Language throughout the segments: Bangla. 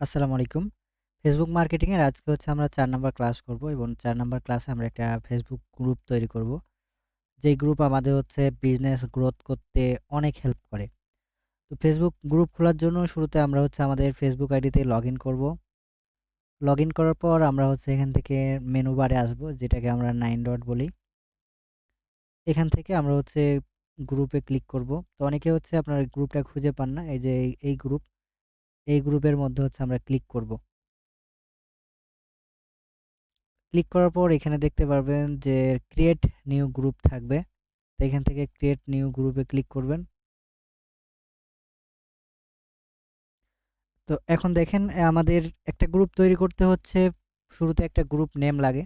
আসসালামু আলাইকুম। ফেসবুক মার্কেটিং এর আজকে হচ্ছে আমরা ৪ নাম্বার ক্লাস করব এবং ৪ নাম্বার ক্লাসে আমরা একটা ফেসবুক গ্রুপ তৈরি করব। যেই গ্রুপ আমাদের হচ্ছে বিজনেস গ্রোথ করতে অনেক হেল্প করে। তো ফেসবুক গ্রুপ খোলার জন্য শুরুতে আমরা হচ্ছে আমাদের ফেসবুক আইডিতে লগ লগইন করব। লগইন করার পর আমরা হচ্ছে এখান থেকে মেনু বারে আসব যেটাকে আমরা 9 ডট বলি। এখান থেকে আমরা হচ্ছে গ্রুপে ক্লিক করব। তো অনেকে হচ্ছে আপনার গ্রুপটা খুঁজে পান না। এই যে এই গ্রুপ, এই গ্রুপের মধ্যে হচ্ছে আমরা ক্লিক করব। ক্লিক করার পর এখানে দেখতে পারবেন যে ক্রিয়েট নিউ গ্রুপ থাকবে। তো এখান থেকে ক্রিয়েট নিউ গ্রুপে ক্লিক করবেন। তো এখন দেখেন আমাদের একটা গ্রুপ তৈরি করতে হচ্ছে শুরুতে একটা গ্রুপ নেম লাগে।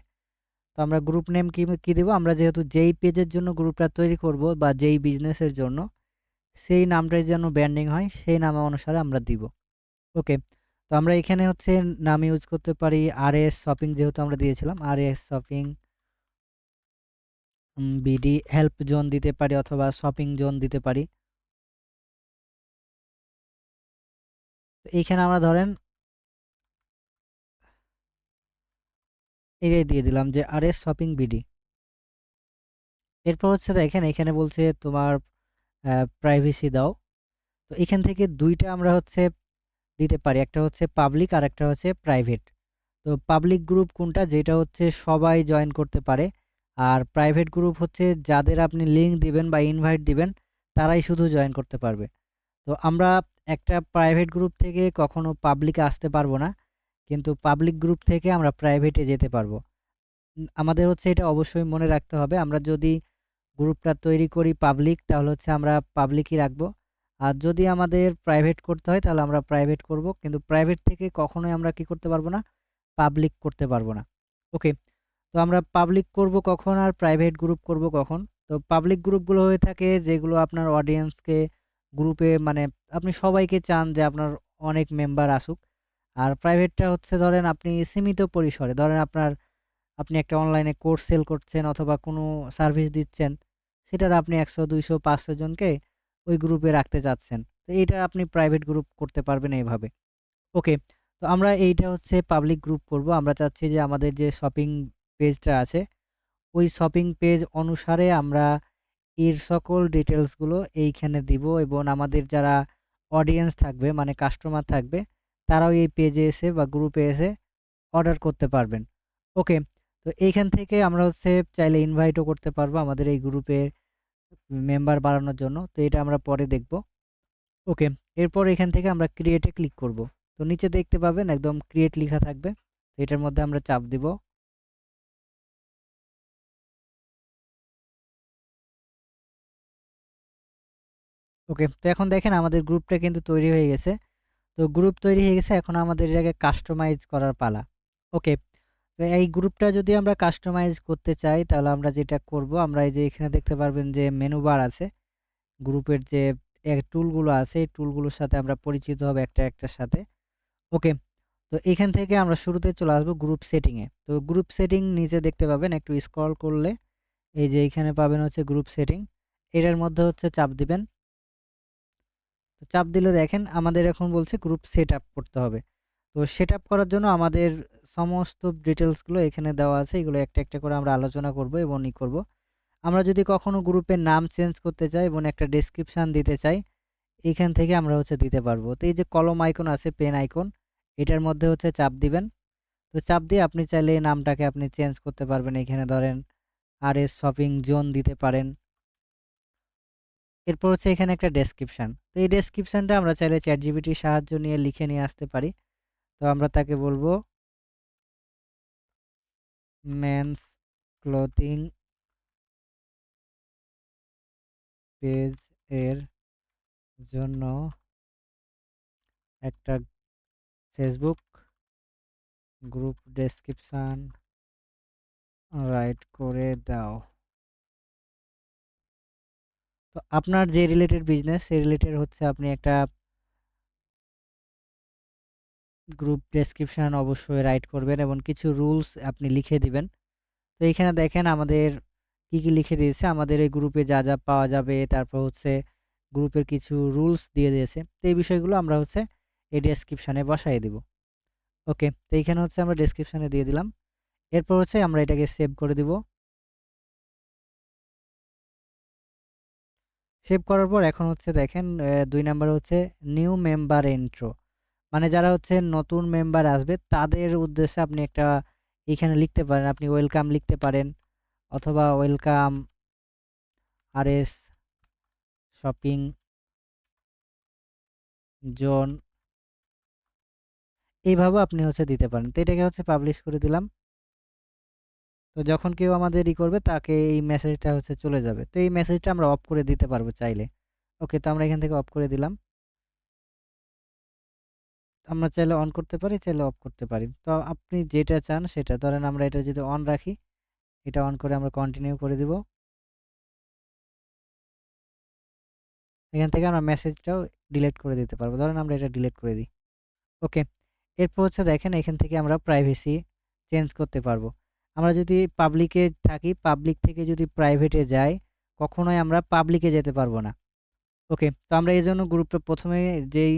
তো আমরা গ্রুপ নেম কি, কি দিব? আমরা যেহেতু যেই পেজের জন্য গ্রুপটা তৈরি করব বা যেই বিজনেসের জন্য সেই নামটাই যেন ব্র্যান্ডিং হয় সেই নাম অনুসারে আমরা দিব। ওকে। তো আমরা এখানে হচ্ছে নাম ইউজ করতে পারি আরএস শপিং যেহেতু আমরা দিয়েছিলাম R S shopping B D help zone দিতে পারি অথবা শপিং জোন দিতে পারি। এইখানে আমরা ধরেন এটাই দিয়ে দিলাম যে আরএস শপিং বিডি। এরপর হচ্ছে দেখেন এখানে বলছে তোমার প্রাইভেসি দাও। তো এখান থেকে দুইটা আমরা হচ্ছে দিতে পারি। একটা হচ্ছে পাবলিক আর একটা হচ্ছে প্রাইভেট। তো পাবলিক গ্রুপ কোনটা? যেটা হচ্ছে সবাই জয়েন করতে পারে। আর প্রাইভেট গ্রুপ হচ্ছে যাদের আপনি লিঙ্ক দিবেন বা ইনভাইট দিবেন, তারাই শুধু জয়েন করতে পারবে। তো আমরা একটা প্রাইভেট গ্রুপ থেকে কখনো পাবলিকে আসতে পারব না। কিন্তু পাবলিক গ্রুপ থেকে আমরা প্রাইভেটে যেতে পারব। আমাদের হচ্ছে এটা অবশ্যই মনে রাখতে হবে। আমরা যদি গ্রুপটা তৈরি করি পাবলিক তাহলে হচ্ছে আমরা পাবলিকই রাখব। আর যদি আমাদের প্রাইভেট করতে হয়, তাহলে আমরা প্রাইভেট করব। কিন্তু প্রাইভেট থেকে কখনোই আমরা কি করতে পারব না? পাবলিক করতে পারব না। ওকে। তো আমরা পাবলিক করব কখন আর প্রাইভেট গ্রুপ করব কখন? তো পাবলিক গ্রুপগুলো হয়ে থাকে যেগুলো আপনার অডিয়েন্সকে গ্রুপে মানে আপনি সবাইকে চান যে আপনার অনেক মেম্বার আসুক। আর প্রাইভেটটা হচ্ছে ধরেন আপনি সীমিত পরিসরে, ধরেন আপনার আপনি একটা অনলাইনে কোর্স সেল করছেন অথবা কোনো সার্ভিস দিচ্ছেন। সেটার আপনি একশো, দুইশো, পাঁচশো জনকে ওই গ্রুপে রাখতে চাচ্ছেন। তো এইটা আপনি প্রাইভেট গ্রুপ করতে পারবেন এইভাবে। ওকে। তো আমরা এইটা হচ্ছে পাবলিক গ্রুপ করব। আমরা চাচ্ছি যে আমাদের যে শপিং পেজটা আছে, ওই শপিং পেজ অনুসারে আমরা এর সকল ডিটেলসগুলো এইখানে দিব এবং আমাদের যারা অডিয়েন্স থাকবে মানে কাস্টমার থাকবে তারাও এই পেজে এসে বা গ্রুপে এসে অর্ডার করতে পারবেন। ওকে। তো এইখান থেকে আমরা হচ্ছে চাইলে ইনভাইটও করতে পারব আমাদের এই গ্রুপে মেম্বার বাড়ানোর জন্য। তো এটা আমরা পরে দেখব। ওকে। এরপর এখান থেকে আমরা ক্রিয়েটে ক্লিক করব। তো নিচে দেখতে পাবেন একদম ক্রিয়েট লেখা থাকবে। এটার মধ্যে আমরা চাপ দিব। ওকে। তো এখন দেখেন আমাদের গ্রুপটা কিন্তু তৈরি হয়ে গেছে। তো গ্রুপ তৈরি হয়ে গেছে, এখন আমাদের এটাকে কাস্টমাইজ করার পালা। ওকে। তো এই গ্রুপটা যদি আমরা কাস্টমাইজ করতে চাই তাহলে আমরা যেটা করব আমরা এই যে এখানে দেখতে পারবেন যে মেনু বার আছে। গ্রুপের যে টুলগুলো আছে এই টুলগুলোর সাথে আমরা পরিচিত হব একটা, একটার সাথে। ওকে। তো এখান থেকে আমরা শুরুতে চলে আসব গ্রুপ সেটিংয়ে তো গ্রুপ সেটিং নিচে দেখতে পাবেন একটু স্ক্রল করলে এই যে এইখানে পাবেন হচ্ছে গ্রুপ সেটিং। এটার মধ্যে হচ্ছে চাপ দিবেন। তো চাপ দিলে দেখেন আমাদের এখন বলছে গ্রুপ সেটআপ করতে হবে। তো সেটআপ করার জন্য আমাদের সমস্ত ডিটেলসগুলো এখানে দেওয়া আছে। এগুলো একটা, একটা করে আমরা আলোচনা করব এবং ই করব। আমরা যদি কখনো গ্রুপের নাম চেঞ্জ করতে চাই এবং একটা ডেসক্রিপশন দিতে চাই, এখান থেকে আমরা হচ্ছে দিতে পারব। তো এই যে কলম আইকন আছে, পেন আইকন এটার মধ্যে হচ্ছে চাপ দিবেন। তো চাপ দিয়ে আপনি চাইলে এই নামটাকে আপনি চেঞ্জ করতে পারবেন। এখানে ধরেন আরএস শপিং জোন দিতে পারেন। এরপর হচ্ছে এখানে একটা ডেসক্রিপশন। তো এই ডেসক্রিপশনটা আমরা চাইলে চ্যাট জিবিটির সাহায্য নিয়ে লিখে নিয়ে আসতে পারি। তো আমরা তাকে বলব মেন্স ক্লথিং পেজ এর জন্য একটা ফেসবুক গ্রুপ ডেসক্রিপশন রাইট করে দাও। তো আপনার যে রিলেটেড বিজনেস সেই রিলেটেড হচ্ছে আপনি একটা গ্রুপ ডেসক্রিপশন অবশ্যই রাইট করবেন এবং কিছু রুলস আপনি লিখে দিবেন। তো এখানে দেখেন আমাদের কি, কি লিখে দিয়েছে আমাদের এই গ্রুপে যা, যা পাওয়া যাবে তারপর হচ্ছে গ্রুপের কিছু রুলস দিয়ে দিয়েছে। তো এই বিষয়গুলো আমরা হচ্ছে এই ডেসক্রিপশনে বসায় দিব। ওকে তো এইখানে হচ্ছে আমরা ডেসক্রিপশনে দিয়ে দিলাম এরপর হচ্ছে আমরা এটাকে সেভ করে দিব সেভ করার পর এখন হচ্ছে দেখেন দুই নাম্বার হচ্ছে নিউ মেম্বার ইন্ট্রো মানে যারা হচ্ছে নতুন মেম্বার আসবে, তাদের উদ্দেশ্যে আপনি একটা এখানে লিখতে পারেন। আপনি ওয়েলকাম লিখতে পারেন অথবা welcome R S shopping zone এইভাবে আপনি হচ্ছে দিতে পারেন। তো এটাকে হচ্ছে পাবলিশ করে দিলাম। তো যখন কেউ আমাদের ই করবে, তাকে এই মেসেজটা হচ্ছে চলে যাবে। তো এই মেসেজটা আমরা অফ করে দিতে পারব চাইলে। ওকে তো আমরা এখান থেকে অফ করে দিলাম। আমরা চাইলে অন করতে পারি, চাইলে অফ করতে পারি। তো আপনি যেটা চান সেটা, ধরেন আমরা এটা যদি অন রাখি, এটা অন করে আমরা কন্টিনিউ করে দিব। এখান থেকে আমরা মেসেজটাও ডিলিট করে দিতে পারব। ধরেন আমরা এটা ডিলিট করে দিই। ওকে এরপর হচ্ছে দেখেন এখান থেকে আমরা প্রাইভেসি চেঞ্জ করতে পারব। আমরা যদি পাবলিকে থাকি পাবলিক থেকে যদি প্রাইভেটে যাই, কখনোই আমরা পাবলিকে যেতে পারব না। ওকে তো আমরা এই জন্য গ্রুপটা প্রথমে যেই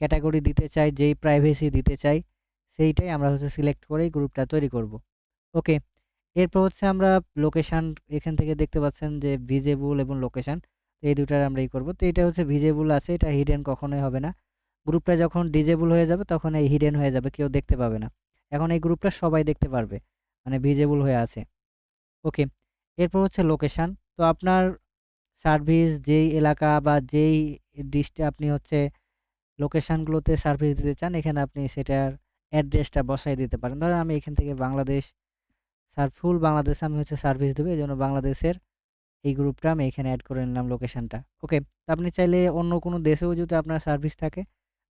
ক্যাটাগরি দিতে চাই, যেই প্রাইভেসি দিতে চাই, সেইটাই আমরা হচ্ছে সিলেক্ট করেই গ্রুপটা তৈরি করব। ওকে এরপর হচ্ছে আমরা লোকেশান এখান থেকে দেখতে পাচ্ছেন যে ভিজেবল এবং লোকেশান এই দুটার আমরা এই করব। তো এটা হচ্ছে ভিজেবল আছে, এটা হিডেন কখনোই হবে না। গ্রুপটা যখন ডিজেবল হয়ে যাবে, তখন এই হিডেন হয়ে যাবে, কেউ দেখতে পাবে না। এখন এই গ্রুপটা সবাই দেখতে পারবে মানে ভিজেবল হয়ে আছে। ওকে এরপর হচ্ছে লোকেশান তো আপনার সার্ভিস যেই এলাকা বা যেই ডিস্টে আপনি হচ্ছে লোকেশানগুলোতে সার্ভিস দিতে চান, এখানে আপনি সেটার অ্যাড্রেসটা বসাই দিতে পারেন। ধরেন আমি এখান থেকে বাংলাদেশ স্যার ফুল বাংলাদেশে আমি হচ্ছে সার্ভিস দেবো, এই জন্য বাংলাদেশের এই গ্রুপটা আমি এখানে অ্যাড করে নিলাম লোকেশানটা ওকে আপনি চাইলে অন্য কোনো দেশেও যদি আপনার সার্ভিস থাকে,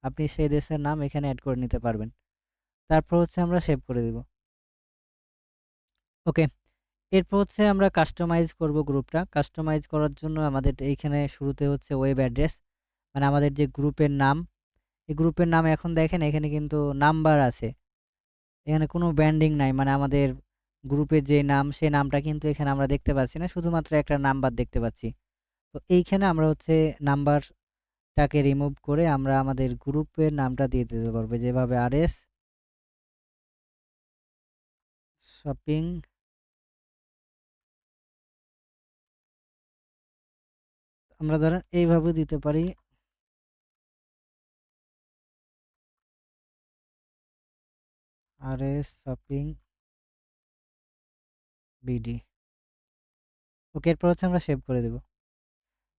আপনি সেই দেশের নাম এখানে অ্যাড করে নিতে পারবেন। তারপর হচ্ছে আমরা সেভ করে দিব। ওকে এরপর হচ্ছে আমরা কাস্টমাইজ করব গ্রুপটা কাস্টমাইজ করার জন্য আমাদের এইখানে শুরুতে হচ্ছে ওয়েব অ্যাড্রেস মানে আমাদের যে গ্রুপের নাম এই গ্রুপের নাম এখন দেখেন, এখানে কিন্তু নাম্বার আছে। এখানে কোনো ব্যান্ডিং নাই মানে আমাদের গ্রুপের যে নাম, সেই নামটা কিন্তু এখানে আমরা দেখতে পাচ্ছি না, শুধুমাত্র একটা নাম্বার দেখতে পাচ্ছি। তো এইখানে আমরা হচ্ছে নাম্বারটাকে রিমুভ করে আমরা আমাদের গ্রুপের নামটা দিয়ে দিতে পারব, যেভাবে আর এস শপিং আমরা ধরেন এইভাবে দিতে পারি। R S shopping B D. Okay, এরপর হচ্ছে আমরা সেভ করে দেব।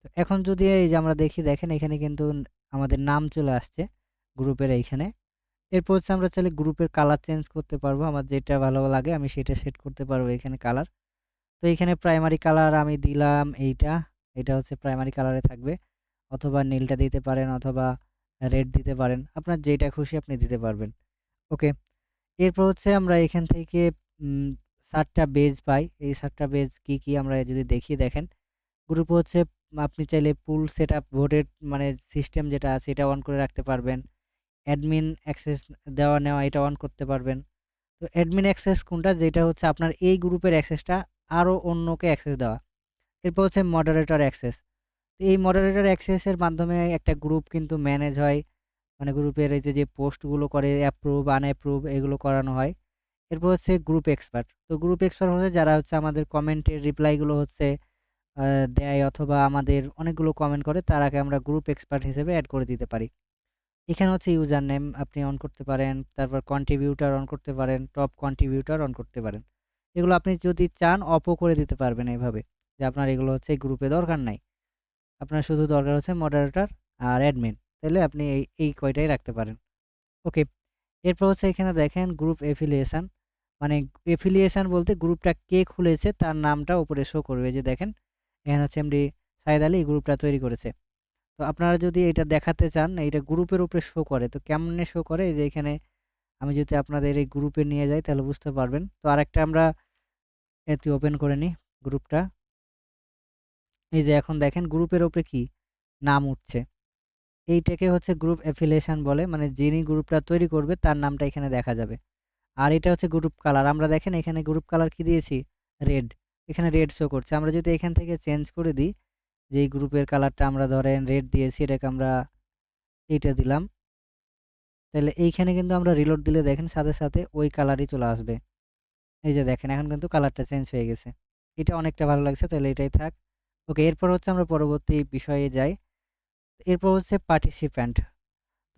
তো এখন যদি এই যে আমরা দেখি, দেখেন এখানে কিন্তু আমাদের নাম চলে আসছে গ্রুপের এইখানে। এরপর হচ্ছে আমরা চাইলে গ্রুপের কালার চেঞ্জ করতে পারব। আমার যেটা ভালো লাগে আমি সেটা সেট করতে পারব এখানে কালার। তো এখানে প্রাইমারি কালার আমি দিলাম এইটা। এটা হচ্ছে প্রাইমারি কালারে থাকবে। অথবা নীলটা দিতে পারেন অথবা রেড দিতে পারেন। আপনার যেটা খুশি আপনি দিতে পারবেন। ওকে এরপর হচ্ছে আমরা এখান থেকে সাতটা বেজ পাই। এই সাতটা বেজ কি কি আমরা যদি দেখি দেখেন গ্রুপ হচ্ছে আপনি চাইলে পুল সেট আপ ভোটের মানে সিস্টেম যেটা আছে এটা অন করে রাখতে পারবেন। অ্যাডমিন অ্যাক্সেস দেওয়া নেওয়া এটা অন করতে পারবেন। তো অ্যাডমিন অ্যাক্সেস কোনটা? যেটা হচ্ছে আপনার এই গ্রুপের অ্যাক্সেসটা আরও অন্যকে অ্যাক্সেস দেওয়া। এরপর হচ্ছে মডারেটর অ্যাক্সেস এই মডারেটর অ্যাক্সেসের মাধ্যমে একটা গ্রুপ কিন্তু ম্যানেজ হয়। মানে গ্রুপের এই যে পোস্টগুলো করে অ্যাপ্রুভ আনঅ্যাপ্রুভ এগুলো করানো হয়। এরপর হচ্ছে গ্রুপ এক্সপার্ট তো গ্রুপ এক্সপার্ট হচ্ছে যারা হচ্ছে আমাদের কমেন্টের রিপ্লাইগুলো হচ্ছে দেয় অথবা আমাদের অনেকগুলো কমেন্ট করে, তারাকে আমরা গ্রুপ এক্সপার্ট হিসেবে অ্যাড করে দিতে পারি। এখানে হচ্ছে ইউজার নেম আপনি অন করতে পারেন, তারপর কন্ট্রিবিউটার অন করতে পারেন টপ কন্ট্রিবিউটার অন করতে পারেন। এগুলো আপনি যদি চান অপও করে দিতে পারবেন এইভাবে, যে আপনার এগুলো হচ্ছে গ্রুপে দরকার নাই। আপনার শুধু দরকার হচ্ছে মডারেটর আর অ্যাডমিন তাহলে আপনি এই এই কয়টাই রাখতে পারেন। ওকে, এরপর হচ্ছে এখানে দেখেন গ্রুপ এফিলিয়েশান মানে এফিলিয়েশান বলতে গ্রুপটা কে খুলেছে তার নামটা উপরে শো করবে। যে দেখেন, এখানে হচ্ছে এমডি সাইদ আলী গ্রুপটা তৈরি করেছে। তো আপনারা যদি এটা দেখাতে চান এটা গ্রুপের উপরে শো করে, তো কেমনে শো করে? যে এখানে আমি যদি আপনাদের এই গ্রুপে নিয়ে যাই, তাহলে বুঝতে পারবেন। তো আরেকটা আমরা এতে ওপেন করে নিই গ্রুপটা। এই যে এখন দেখেন, গ্রুপের ওপরে কি? নাম উঠছে। এইটাকে হচ্ছে গ্রুপ অ্যাফিলিয়েশন বলে মানে যিনি গ্রুপটা তৈরি করবে তার নামটা এখানে দেখা যাবে। আর এটা হচ্ছে গ্রুপ কালার আমরা দেখেন এখানে গ্রুপ কালার কি দিয়েছি? রেড এখানে রেড শো করছে। আমরা যদি এখান থেকে চেঞ্জ করে দিই, যে গ্রুপের কালারটা আমরা ধরেন রেড দিয়েছি, এটাকে আমরা এইটা দিলাম। তাহলে এইখানে কিন্তু আমরা রিলোড দিলে দেখেন সাথে সাথে ওই কালারই চলে আসবে। এই যে দেখেন, এখন কিন্তু কালারটা চেঞ্জ হয়ে গেছে। এটা অনেকটা ভালো লাগছে, তাহলে এটাই থাক। ওকে এরপর হচ্ছে আমরা পরবর্তী বিষয়ে যাই। এরপর হচ্ছে পার্টিসিপ্যান্ট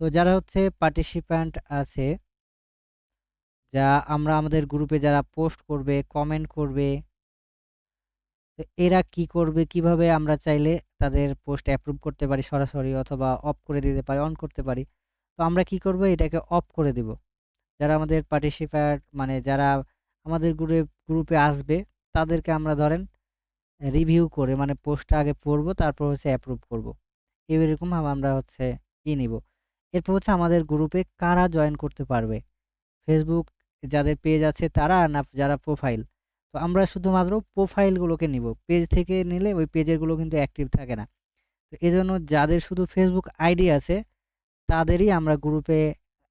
তো যারা হচ্ছে পার্টিসিপ্যান্ট আছে, যা আমরা আমাদের গ্রুপে যারা পোস্ট করবে কমেন্ট করবে এরা কি করবে, কীভাবে আমরা চাইলে তাদের পোস্ট অ্যাপ্রুভ করতে পারি সরাসরি অথবা অফ করে দিতে পারি অন করতে পারি, তো আমরা কি করব, এটাকে অফ করে দিব। যারা আমাদের পার্টিসিপ্যান্ট মানে যারা আমাদের গ্রুপে গ্রুপে আসবে, তাদেরকে আমরা ধরেন রিভিউ করে মানে পোস্টটা আগে পড়ব, তারপর হচ্ছে অ্যাপ্রুভ করব। এরকম আমরা হচ্ছে ই নিব। এরপর হচ্ছে আমাদের গ্রুপে কারা জয়েন করতে পারবে? ফেসবুক যাদের পেজ আছে তারা না যারা প্রোফাইল তো আমরা শুধুমাত্র প্রোফাইলগুলোকে নিব। পেজ থেকে নিলে ওই পেজেরগুলো কিন্তু অ্যাক্টিভ থাকে না। তো এজন্য যাদের শুধু ফেসবুক আইডি আছে, তাদেরই আমরা গ্রুপে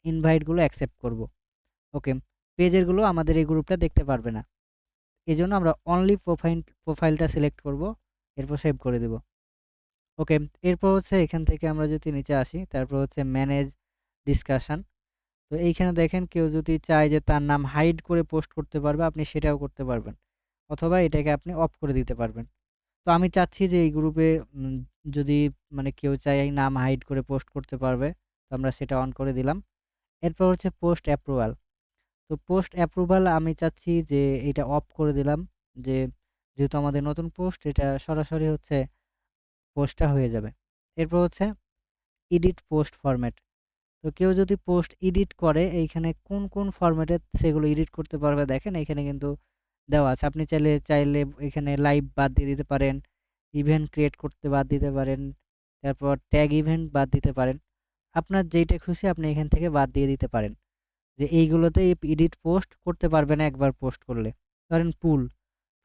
ইনভাইটগুলো অ্যাকসেপ্ট করব। ওকে পেজেরগুলো আমাদের এই গ্রুপটা দেখতে পারবে না। এই জন্য আমরা অনলি প্রোফাইল প্রোফাইলটা সিলেক্ট করব, এরপর সেভ করে দেব। ওকে, এরপর হচ্ছে এখান থেকে আমরা যদি নিচে আসি, তারপর হচ্ছে ম্যানেজ ডিসকাশন তো এইখানে দেখেন কেউ যদি চায় যে তার নাম হাইড করে পোস্ট করতে পারবে, আপনি সেটাও করতে পারবেন। অথবা এটাকে আপনি অফ করে দিতে পারবেন। তো আমি চাচ্ছি যে এই গ্রুপে যদি মানে কেউ চায় এই নাম হাইড করে পোস্ট করতে পারবে, তো আমরা সেটা অন করে দিলাম। এরপর হচ্ছে পোস্ট অ্যাপ্রুভাল তো পোস্ট অ্যাপ্রুভাল আমি চাচ্ছি যে এটা অফ করে দিলাম, যে যেহেতু আমাদের নতুন পোস্ট এটা সরাসরি হচ্ছে পোস্টটা হয়ে যাবে। এরপর হচ্ছে এডিট পোস্ট ফরম্যাট। তো কেউ যদি পোস্ট এডিট করে, এইখানে কোন কোন ফরম্যাটে সেগুলো এডিট করতে পারবে দেখেন এখানে কিন্তু দেওয়া আছে। আপনি চাইলে চাইলে এখানে লাইভ বাদ দিয়ে দিতে পারেন, ইভেন্ট ক্রিয়েট করতে বাদ দিতে পারেন, তারপর ট্যাগ ইভেন্ট বাদ দিতে পারেন। আপনার যেইটা খুশি আপনি এখান থেকে বাদ দিয়ে দিতে পারেন। যে এইগুলোতে এডিট পোস্ট করতে পারবে না একবার পোস্ট করলে। ধরেন পুল।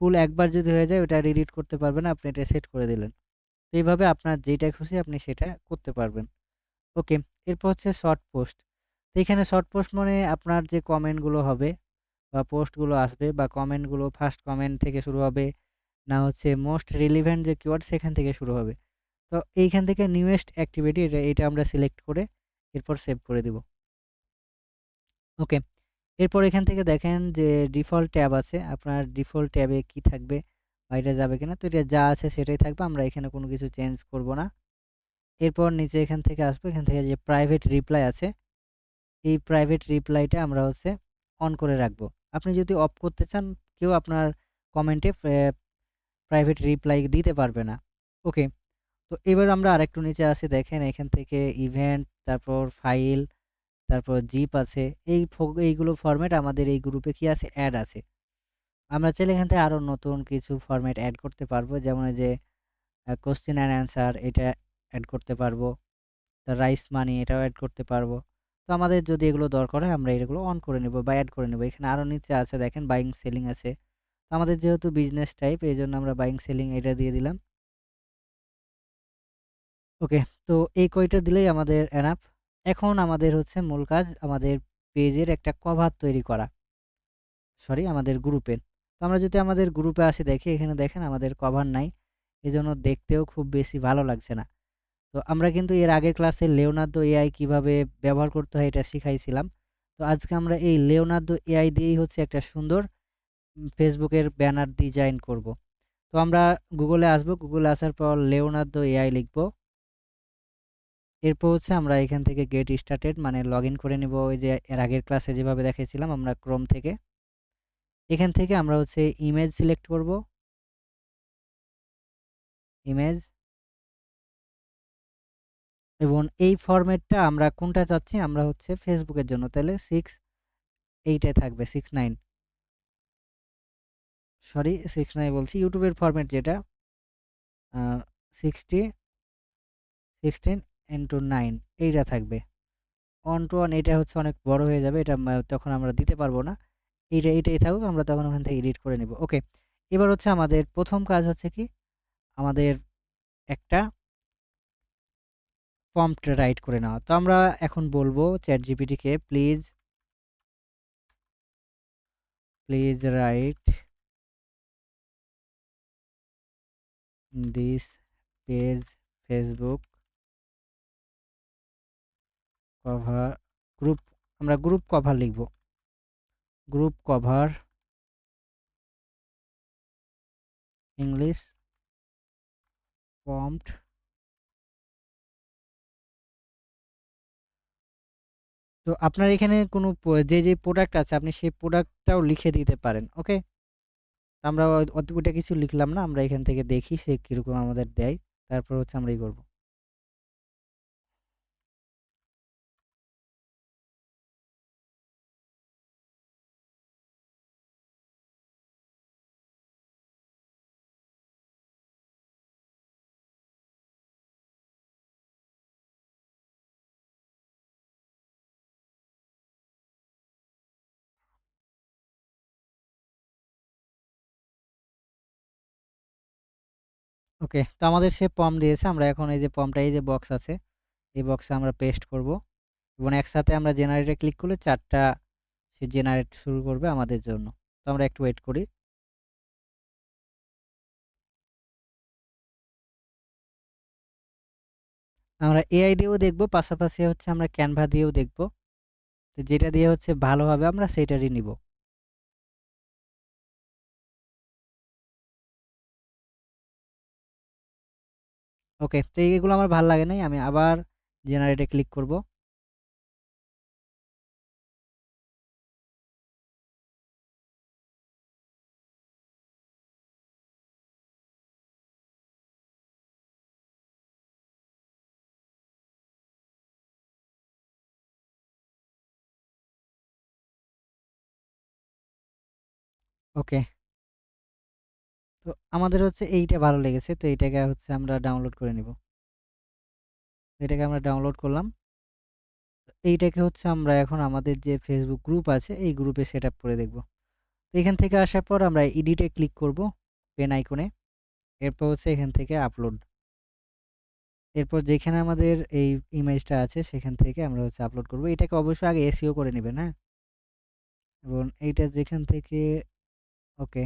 পুল একবার যদি হয়ে যায়, ওটা এডিট করতে পারবে না, আপনি এটা সেট করে দিলেন। তো এইভাবে আপনার যেটা খুশি আপনি সেটা করতে পারবেন। ওকে, এরপর হচ্ছে শর্ট পোস্ট তো এখানে শর্ট পোস্ট মানে আপনার যে কমেন্টগুলো হবে বা পোস্টগুলো আসবে বা কমেন্টগুলো ফার্স্ট কমেন্ট থেকে শুরু হবে, না হচ্ছে মোস্ট রিলিভেন্ট যে কিওয়ার্ড সেখান থেকে শুরু হবে। তো এইখান থেকে নিউয়েস্ট অ্যাক্টিভিটি এটা এটা আমরা সিলেক্ট করে এরপর সেভ করে দিব। ওকে, এরপর এখান থেকে দেখেন যে ডিফল্ট ট্যাব আছে, আপনার ডিফল্ট ট্যাবে কি থাকবে? এটা যাবে কিনা? তো এটা যা আছে সেটাই থাকবে, আমরা এখানে কোনো কিছু চেঞ্জ করব না। এরপর নিচে এখান থেকে আসব, এখান থেকে যে প্রাইভেট রিপ্লাই আছে, এই প্রাইভেট রিপ্লাইটা আমরা হচ্ছে অন করে রাখব। আপনি যদি অফ করতে চান, কেউ আপনার কমেন্টে প্রাইভেট রিপ্লাই দিতে পারবে না। ওকে তো এবার আমরা আরেকটু নিচে আসি, দেখেন এখান থেকে ইভেন্ট তারপর ফাইল তারপর জিপ আছে। এই এইগুলো ফরম্যাট আমাদের এই গ্রুপে কি আছে? অ্যাড আছে। আমরা চাইলে এখান থেকে আরও নতুন কিছু ফরম্যাট অ্যাড করতে পারব। যেমন যে কোশ্চেন অ্যান্ড অ্যান্সার এটা অ্যাড করতে পারব। রাইস মানি এটাও অ্যাড করতে পারব। তো আমাদের যদি এগুলো দরকার হয়, আমরা এগুলো অন করে নেব বা অ্যাড করে নেব। এখানে আরও নিচে আছে, দেখেন বাইং সেলিং আছে। তো আমাদের যেহেতু বিজনেস টাইপ এই জন্য আমরা বাইং সেলিং এটা দিয়ে দিলাম। ওকে তো এই কয়টা দিলেই আমাদের এনাফ এখন আমাদের হচ্ছে মূল কাজ আমাদের পেজের একটা কভার তৈরি করা। সরি আমাদের গ্রুপের আমরা যদি আমাদের গ্রুপে আসি, দেখি এখানে দেখেন আমাদের কভার নাই। এজন্য দেখতেও খুব বেশি ভালো লাগছে না। তো আমরা কিন্তু এর আগের ক্লাসে লেওনার্দো এআই কীভাবে ব্যবহার করতে হয় এটা শিখাইছিলাম। তো আজকে আমরা এই লেওনার্দো এআই দিয়েই হচ্ছে একটা সুন্দর ফেসবুকের ব্যানার ডিজাইন করব। তো আমরা গুগলে আসব। গুগলে আসার পর লেওনার্দো এআই লিখব। এরপর হচ্ছে আমরা এখান থেকে গেট স্টার্টেড মানে লগ করে নিব। ওই যে এর আগের ক্লাসে যেভাবে দেখেছিলাম আমরা ক্রোম থেকে। এখান থেকে আমরা হচ্ছে ইমেজ সিলেক্ট করব। ইমেজ এবং এই ফরম্যাটটা আমরা কোনটা চাচ্ছি? আমরা হচ্ছে ফেসবুকের জন্য। তাহলে সিক্স এইটাই থাকবে six nine sorry six nine বলছি। ইউটিউবের ফরম্যাট যেটা সিক্সটি সিক্সটিন ইন্টু নাইন এইটা থাকবে। ওয়ান টু ওয়ান এটা হচ্ছে অনেক বড় হয়ে যাবে। এটা তখন আমরা দিতে পারব না। এইটা এইটাই থাকুক, আমরা তখন ওখান থেকে এডিট করে নেব। ওকে এবার হচ্ছে আমাদের প্রথম কাজ হচ্ছে কি? আমাদের একটা প্রম্পট রাইট করে নেওয়া। তো আমরা এখন বলব chat জিপিটিকে please please write this page Facebook cover group আমরা গ্রুপ কভার লিখব। গ্রুপ কভার ইংলিশ প্রম্পট তো আপনার এখানে কোনো যে যে প্রোডাক্ট আছে, আপনি সেই প্রোডাক্টটাও লিখে দিতে পারেন ওকে আমরা ওইটা কিছু লিখলাম না, আমরা এখান থেকে দেখি সে কীরকম আমাদের দেয়, তারপর হচ্ছে আমরা এই করব। ওকে, তো আমাদের সে পম দিয়েছে, আমরা এখন এই যে পমটা, এই যে বক্স আছে, এই বক্সে আমরা পেস্ট করব এবং একসাথে আমরা জেনারেটে ক্লিক করলে চারটা সে জেনারেট শুরু করবে আমাদের জন্য। তো আমরা একটু ওয়েট করি। আমরা এআই দিয়েও দেখব, পাশাপাশি হচ্ছে আমরা ক্যানভা দিয়েও দেখব। তো যেটা দিয়ে হচ্ছে ভালো হবে, আমরা সেটারই নিব। ওকে তো এইগুলো আমার ভালো লাগে নাই আমি আবার জেনারেটে ক্লিক করব। ওকে তো আমাদের হচ্ছে এইটা ভালো লেগেছে। তো এইটাকে হচ্ছে আমরা ডাউনলোড করে নিব। এটাকে আমরা ডাউনলোড করলাম। এইটাকে হচ্ছে আমরা এখন আমাদের যে ফেসবুক গ্রুপ আছে, এই গ্রুপে সেট আপ করে দেখব। তো এখান থেকে আসার পর আমরা এডিটে ক্লিক করব পেন আইকনে এরপর হচ্ছে এখান থেকে আপলোড এরপর যেখানে আমাদের এই ইমেজটা আছে, সেখান থেকে আমরা হচ্ছে আপলোড করব। এটাকে অবশ্যই আগে এসিও করে নেবেন হ্যাঁ? এবং এইটা যেখান থেকে ওকে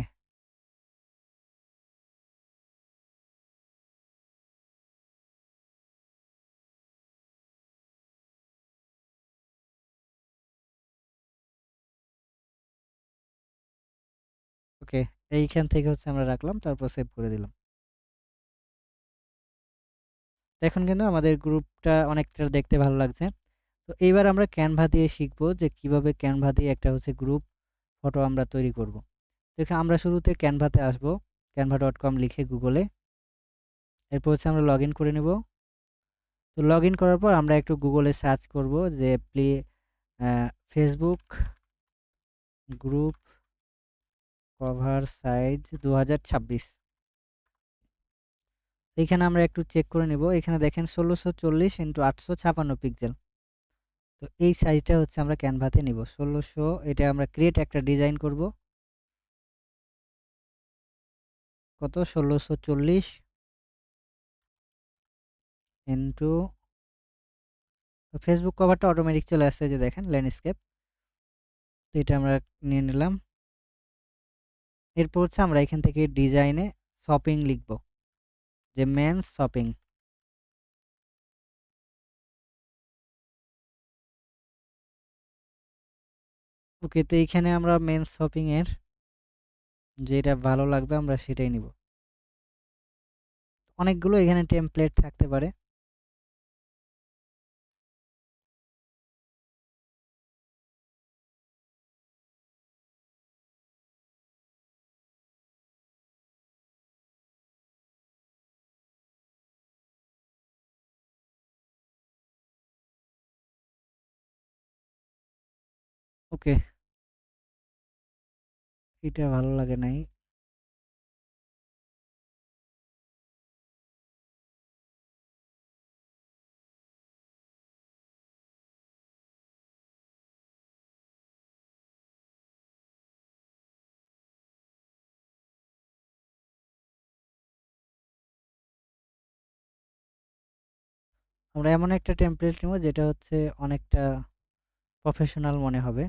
এইখান থেকে হচ্ছে আমরা রাখলাম, তারপর সেভ করে দিলাম। এখন কিন্তু আমাদের গ্রুপটা অনেকটা দেখতে ভালো লাগছে। তো এইবার আমরা ক্যানভা দিয়ে শিখব যে কীভাবে ক্যানভা দিয়ে একটা হচ্ছে গ্রুপ ফটো আমরা তৈরি করব। দেখে আমরা শুরুতে ক্যানভাতে আসব। ক্যানভা ডট কম লিখে গুগলে এরপর হচ্ছে আমরা লগ করে নেব। তো লগ করার পর আমরা একটু গুগলে সার্চ করব যে play Facebook group cover size দু হাজার এখানে আমরা একটু চেক করে নেব। এখানে দেখেন ষোলোশো চল্লিশ ইন্টু আটশো ছাপান্ন পিক্সেল তো এই সাইজটা হচ্ছে আমরা ক্যানভাতে নিব। ষোলোশো, এটা আমরা ক্রিয়েট একটা ডিজাইন করব। কত? ষোলোশো চল্লিশ ইন্টু ফেসবুক কভারটা অটোমেটিক চলে আসছে যে দেখেন ল্যান্ডস্কেপ তো এটা আমরা নিয়ে নিলাম। এরপর হচ্ছে আমরা এখান থেকে ডিজাইনে শপিং লিখব। যে মেন্স শপিং ওকে তো এইখানে আমরা মেন শপিং এর যেটা ভালো লাগবে আমরা সেটাই নিব। অনেকগুলো এখানে টেমপ্লেট থাকতে পারে। ওকে। এটা ভালো লাগে নাই। আমরা এমন একটা টেমপ্লেট নেব যেটা হচ্ছে অনেকটা প্রফেশনাল মনে হবে।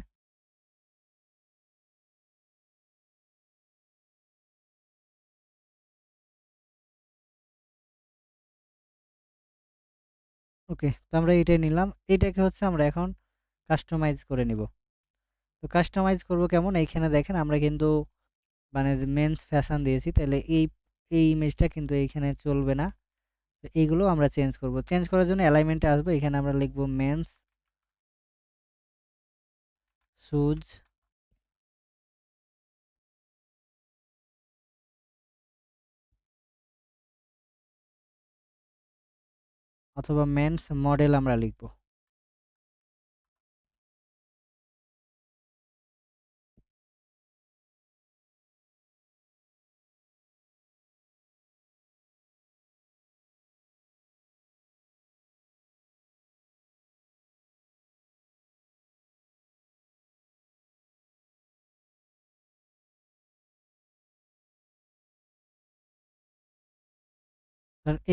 ওকে, তো আমরা এটাই নিলাম। এটাকে হচ্ছে আমরা এখন কাস্টমাইজ করে নিব। তো কাস্টমাইজ করব কেমন? এইখানে দেখেন আমরা কিন্তু মানে মেন্স ফ্যাশন দিয়েছি, তাহলে এই এই ইমেজটা কিন্তু এইখানে চলবে না। তো এইগুলো আমরা চেঞ্জ করব। চেঞ্জ করার জন্য অ্যালাইনমেন্টে আসব। এখানে আমরা লিখব মেন্স শুজ অথবা মেন্স মডেল আমরা লিখব।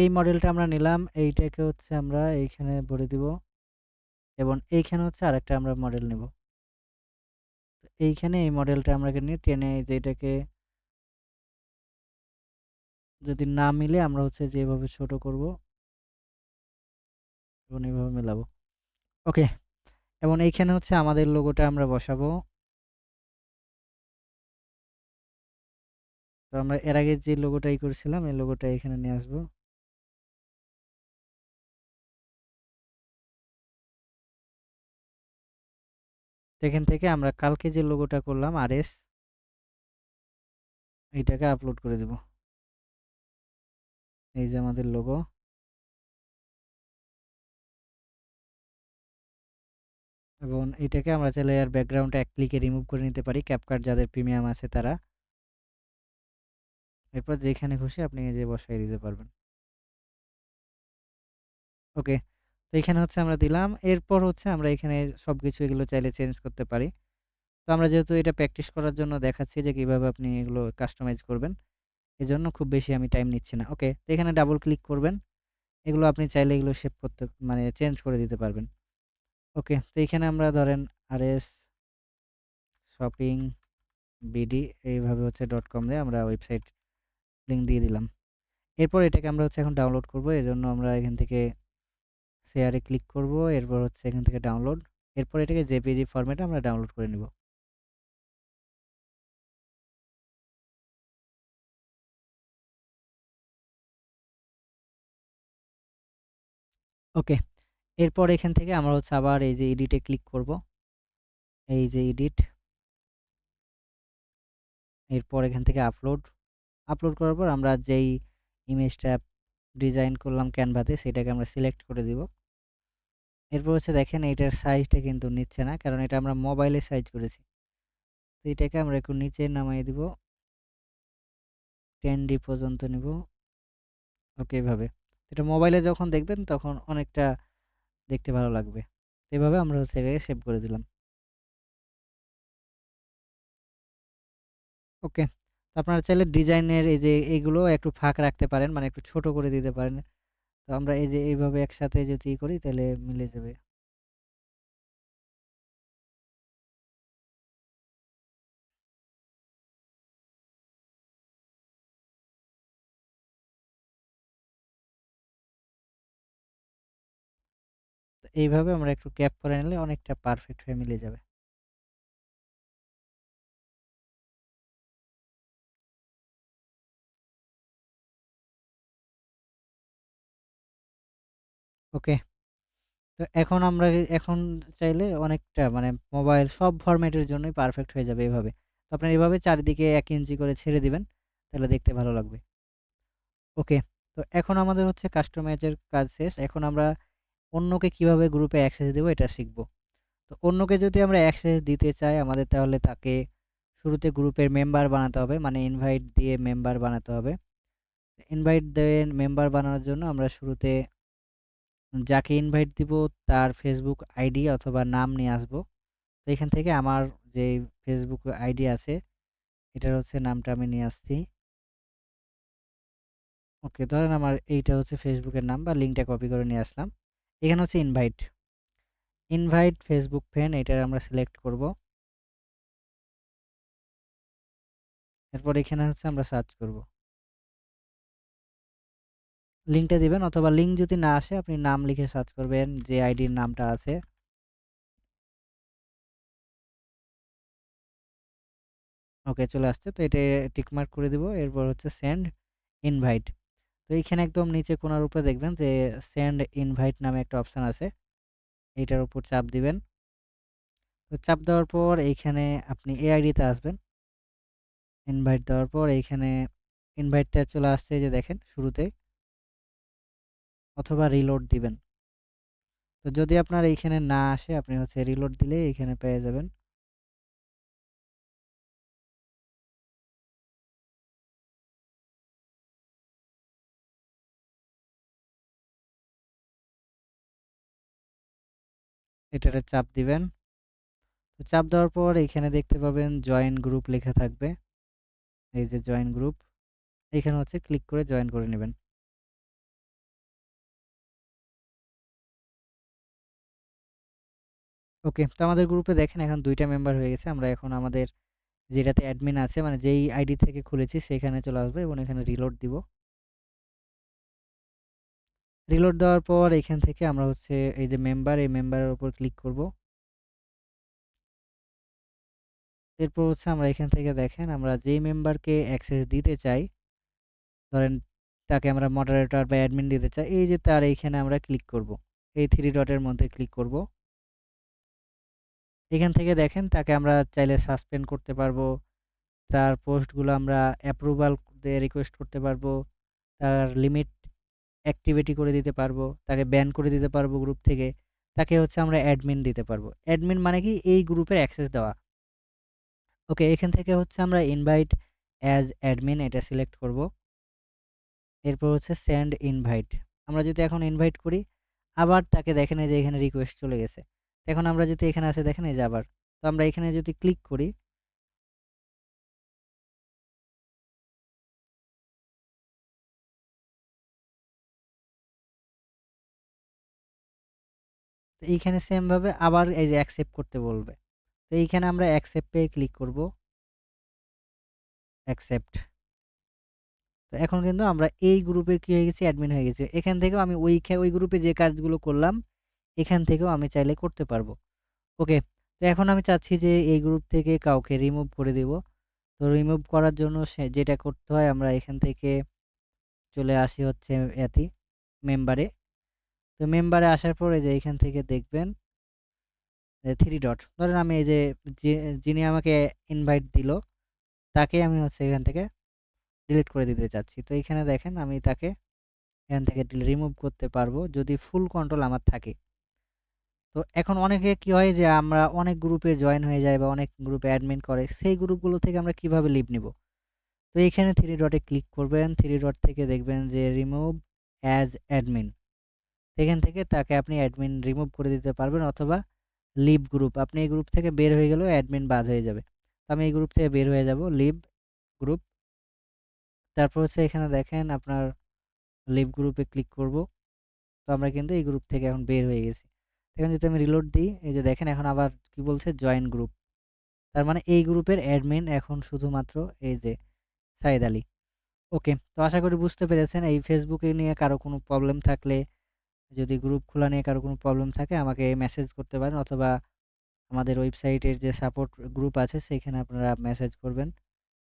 এই মডেলটা আমরা নিলাম, এইটাকে হচ্ছে আমরা এইখানে ভরে দিব এবং এইখানে হচ্ছে আরেকটা আমরা মডেল নেব। এইখানে এই মডেলটা আমরা নিয়ে টেনে যেটাকে যদি না মিলে আমরা হচ্ছে যেভাবে ছোট করব এবং এইভাবে মেলাবো। ওকে, এবং এইখানে হচ্ছে আমাদের লোগোটা আমরা বসাবো। তো আমরা এর আগে যে লোগোটাই করেছিলাম, এই লোগোটা এখানে নিয়ে আসব। এখান থেকে আমরা কালকে যে লোগোটা করলাম আর এস এইটাকে আপলোড করে দেব। এই যে আমাদের লোগো এবং এটাকে আমরা চাইলে আর ব্যাকগ্রাউন্ডটা এক ক্লিকে রিমুভ করে নিতে পারি ক্যাপকাট যাদের প্রিমিয়াম আছে তারা। এরপর যেখানে খুশি আপনি যে বসাই দিতে পারবেন। ওকে তো এখানে হচ্ছে আমরা দিলাম। এরপর হচ্ছে আমরা এখানে সব কিছু এগুলো চাইলে চেঞ্জ করতে পারি। তো আমরা যেহেতু এটা প্র্যাকটিস করার জন্য দেখাচ্ছি যে কীভাবে আপনি এগুলো কাস্টমাইজ করবেন, এজন্য খুব বেশি আমি টাইম নিচ্ছি না। ওকে তো এখানে ডাবল ক্লিক করবেন। এগুলো আপনি চাইলে এগুলো শেপ করতে মানে চেঞ্জ করে দিতে পারবেন। ওকে তো এখানে আমরা ধরেন আর এস শপিং বিডি এইভাবে হচ্ছে ডট কম দিয়ে আমরা ওয়েবসাইট লিঙ্ক দিয়ে দিলাম। এরপর এটাকে আমরা হচ্ছে এখন ডাউনলোড করব। এজন্য আমরা এখান থেকে শেয়ারে ক্লিক করব, এরপর হচ্ছে এখান থেকে ডাউনলোড এরপর এটাকে জেপিজি ফরম্যাটে আমরা ডাউনলোড করে নিব। ওকে, এরপর এখান থেকে আমরা হচ্ছে আবার এই যে এডিটে ক্লিক করব। এই যে এডিট এরপর এখান থেকে আপলোড আপলোড করার পর আমরা যেই ইমেজটা ডিজাইন করলাম ক্যানভাতে সেটাকে আমরা সিলেক্ট করে দিব। এরপর হচ্ছে দেখেন এইটার সাইজটা কিন্তু নিচ্ছে না, কারণ এটা আমরা মোবাইলে সাইজ করেছি। তো এটাকে আমরা একটু নিচে নামাই দিব। টেন ডি পর্যন্ত নিব। ওকে এভাবে। এটা মোবাইলে যখন দেখবেন তখন অনেকটা দেখতে ভালো লাগবে। এভাবে আমরা হচ্ছে এটাকে সেভ করে দিলাম। ওকে আপনারা চাইলে ডিজাইনের এই যে এইগুলো একটু ফাঁক রাখতে পারেন মানে একটু ছোট করে দিতে পারেন। তো আমরা এই যে এইভাবে একসাথে যদি করি তাহলে মিলে যাবে। এইভাবে আমরা একটু ক্যাপ করে নিলে অনেকটা পারফেক্ট হয়ে মিলে যাবে। ওকে? তো এখন আমরা এখন চাইলে অনেকটা মানে মোবাইল সব ফরম্যাটের জন্যই পারফেক্ট হয়ে যাবে এভাবে। তো আপনার এভাবে চারিদিকে এক ইঞ্চি করে ছেড়ে দিবেন, তাহলে দেখতে ভালো লাগবে। ওকে, তো এখন আমাদের হচ্ছে কাস্টমাইজের কাজ শেষ। এখন আমরা অন্যকে কীভাবে গ্রুপে অ্যাক্সেস দেবো এটা শিখব। তো অন্যকে যদি আমরা অ্যাক্সেস দিতে চাই, আমাদের তাহলে তাকে শুরুতে গ্রুপের মেম্বার বানাতে হবে মানে ইনভাইট দিয়ে মেম্বার বানাতে হবে। ইনভাইট দিয়ে মেম্বার বানানোর জন্য আমরা শুরুতে যাকে ইনভাইট দিব তার ফেসবুক আইডি অথবা নাম নিয়ে আসব। তো এখান থেকে আমার যে ফেসবুক আইডি আছে, এটার হচ্ছে নামটা আমি নিয়ে আসছি। ওকে, ধরেন আমার এইটা হচ্ছে ফেসবুকের নাম বা লিঙ্কটা কপি করে নিয়ে আসলাম। এখানে হচ্ছে ইনভাইট ইনভাইট ফেসবুক ফ্রেন্ড এটার আমরা সিলেক্ট করব। এরপর এখানে হচ্ছে আমরা সার্চ করব। লিঙ্কটা দিবেন অথবা লিঙ্ক যদি না আসে, আপনি নাম লিখে সার্চ করবেন যে আইডির নামটা আছে। ওকে চলে আসছে। তো এটা টিকমার্ক করে দিব। এরপর হচ্ছে সেন্ড ইনভাইট তো এইখানে একদম নিচে কোনার উপরে দেখবেন যে সেন্ড ইনভাইট নামে একটা অপশান আছে। এইটার উপর চাপ দিবেন। তো চাপ দেওয়ার পর এইখানে আপনি এ আইডিতে আসবেন। ইনভাইট দেওয়ার পর এইখানে ইনভাইটটা চলে আসছে যে দেখেন, শুরুতে। অথবা রিলোড দিবেন। তো যদি আপনার এইখানে না আসে, আপনি হচ্ছে রিলোড দিলে এইখানে পেয়ে যাবেন। এটাতে চাপ দিবেন। তো চাপ দেওয়ার পর এখানে দেখতে পাবেন জয়েন গ্রুপ লেখা থাকবে। এই যে জয়েন গ্রুপ এখানে হচ্ছে ক্লিক করে জয়েন করে নেবেন। ওকে, তো আমাদের গ্রুপে দেখেন এখন দুইটা মেম্বার হয়ে গেছে। আমরা এখন আমাদের যেটাতে অ্যাডমিন আছে মানে যেই আইডি থেকে খুলেছি সেখানে চলে আসব এবং এখানে রিলোড দিব। রিলোড দেওয়ার পর এখান থেকে আমরা হচ্ছে এই যে মেম্বার এই মেম্বারের উপর ক্লিক করব। এরপর হচ্ছে আমরা এখান থেকে দেখেন আমরা যেই মেম্বারকে অ্যাক্সেস দিতে চাই, ধরেন তাকে আমরা মডারেটর বা অ্যাডমিন দিতে চাই, এই যে তার এইখানে আমরা ক্লিক করব। এই থ্রি ডটের মধ্যে ক্লিক করব। এখান থেকে দেখেন তাকে আমরা চাইলে সাসপেন্ড করতে পারব। তার পোস্টগুলো আমরা অ্যাপ্রুভাল দিয়ে রিকোয়েস্ট করতে পারব। তার লিমিট অ্যাক্টিভিটি করে দিতে পারব। তাকে ব্যান করে দিতে পারব গ্রুপ থেকে। তাকে হচ্ছে আমরা অ্যাডমিন দিতে পারব। অ্যাডমিন মানে কি? এই গ্রুপের অ্যাক্সেস দেওয়া। ওকে এখান থেকে হচ্ছে আমরা ইনভাইট অ্যাজ অ্যাডমিন এটা সিলেক্ট করব। এরপর হচ্ছে সেন্ড ইনভাইট আমরা যদি এখন ইনভাইট করি, আবার তাকে দেখেন যে এখানে রিকোয়েস্ট চলে গেছে। এখন আমরা যদি এখানে আছে দেখেন এই যে আবার। তো আমরা এখানে যদি ক্লিক করি, তো এইখানে সেমভাবে আবার এই যে অ্যাকসেপ্ট করতে বলবে। তো এইখানে আমরা অ্যাকসেপ্টে ক্লিক করব। অ্যাকসেপ্ট তো এখন কিন্তু আমরা এই গ্রুপের কি হয়ে গেছি? অ্যাডমিন হয়ে গেছে। এখান থেকেও আমি ওই ওই গ্রুপে যে কাজগুলো করলাম এখান থেকেও আমি চাইলে করতে পারব। ওকে, তো এখন আমি চাচ্ছি যে এই গ্রুপ থেকে কাউকে রিমুভ করে দিব। তো রিমুভ করার জন্য যেটা করতে হয় আমরা এখান থেকে চলে আসি হচ্ছে এতি মেম্বারে তো মেম্বারে আসার পরে যে এখান থেকে দেখবেন থ্রি ডট ধরেন আমি এই যে যিনি আমাকে ইনভাইট দিল, তাকে আমি হচ্ছে এখান থেকে ডিলিট করে দিতে চাচ্ছি। তো এখানে দেখেন আমি তাকে এখান থেকে রিমুভ করতে পারব, যদি ফুল কন্ট্রোল আমার থাকে। তো এখন অনেকে কি হয় যে, আমরা অনেক গ্রুপে জয়েন হয়ে যায় বা অনেক গ্রুপে অ্যাডমিন করে, সেই গ্রুপগুলো থেকে আমরা কীভাবে লিভ নিব? তো এইখানে থ্রি ডটে ক্লিক করবেন থ্রি ডট থেকে দেখবেন যে রিমুভ অ্যাজ অ্যাডমিন এখান থেকে তাকে আপনি অ্যাডমিন রিমুভ করে দিতে পারবেন অথবা লিভ গ্রুপ আপনি এই গ্রুপ থেকে বের হয়ে গেলেও অ্যাডমিন বাদ হয়ে যাবে। তো আমি এই গ্রুপ থেকে বের হয়ে যাব লিভ গ্রুপ তারপর হচ্ছে এখানে দেখেন আপনার লিভ গ্রুপে ক্লিক করব। তো আমরা কিন্তু এই গ্রুপ থেকে এখন বের হয়ে গেছি। এখন যদি আমি রিলোড দিই, এই যে দেখেন এখন আবার কি বলছে? জয়েন গ্রুপ তার মানে এই গ্রুপের অ্যাডমিন এখন শুধুমাত্র এই যে সাইদ আলী। ওকে তো আশা করি বুঝতে পেরেছেন, এই ফেসবুকে নিয়ে কারও কোনো প্রবলেম থাকলে, যদি গ্রুপ খোলা নিয়ে কারও কোনো প্রবলেম থাকে, আমাকে মেসেজ করতে পারেন অথবা আমাদের ওয়েবসাইটের যে সাপোর্ট গ্রুপ আছে, সেখানে আপনারা মেসেজ করবেন।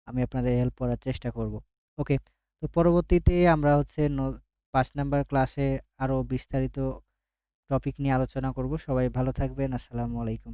আমি আপনাদের হেল্প করার চেষ্টা করব। ওকে তো পরবর্তীতে আমরা হচ্ছে পাঁচ নাম্বার ক্লাসে আরও বিস্তারিত টপিক নিয়ে আলোচনা করব। সবাই ভালো থাকবেন। আসসালামু আলাইকুম।